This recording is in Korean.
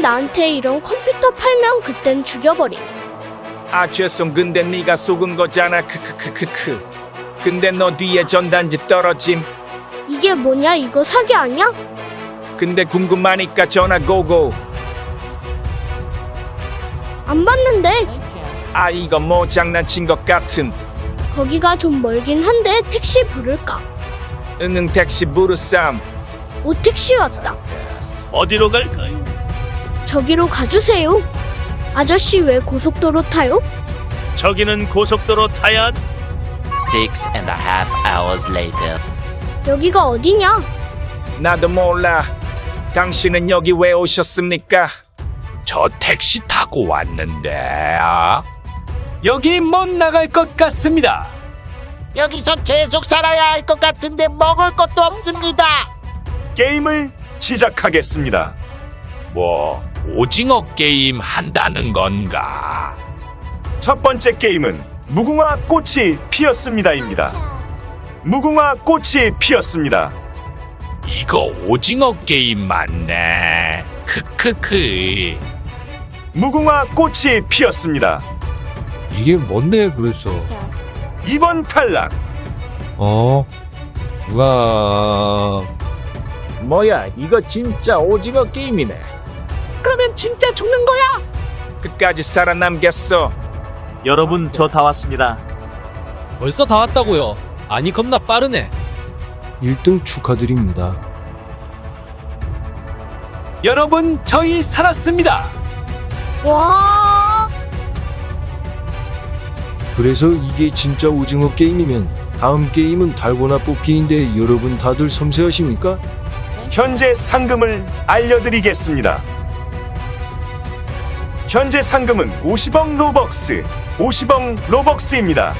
나한테 이런 컴퓨터 팔면 그땐 죽여버림. 아 죄송 근데 네가 속은 거잖아 크크크크크 근데 너 뒤에 전단지 떨어짐 이게 뭐냐 이거 사기 아니야? 근데 궁금하니까 전화 고고 안 봤는데 아 이거 뭐 장난친 것 같은 거기가 좀 멀긴 한데 택시 부를까? 응응 택시 부르쌈 오 택시 왔다. 어디로 갈까요? 저기로 가주세요. 아저씨 왜 고속도로 타요? 저기는 고속도로 타야 한- Six and a half hours later. 여기가 어디냐? 나도 몰라 당신은 여기 왜 오셨습니까? 저 택시 타고 왔는데 아? 여기 못 나갈 것 같습니다. 여기서 계속 살아야 할 것 같은데 먹을 것도 없습니다. 게임을 시작하겠습니다. 뭐 오징어 게임 한다는 건가? 첫 번째 게임은 무궁화 꽃이 피었습니다입니다. 무궁화 꽃이 피었습니다. 이거 오징어 게임 맞네. 크크크. 무궁화 꽃이 피었습니다. 이게 뭔데 그랬어? 2번 탈락. 어? 누가 뭐야, 이거 진짜 오징어 게임이네. 끝까지 살아남겠어 여러분 저 다 왔습니다. 벌써 다 왔다고요. 아니 겁나 빠르네. 1등 축하드립니다. 여러분 저희 살았습니다. 와, 그래서 이게 진짜 오징어 게임이면 다음 게임은 달고나 뽑기인데 여러분 다들 섬세하십니까? 현재 상금을 알려드리겠습니다. 현재 상금은 50억 로벅스, 50억 로벅스입니다.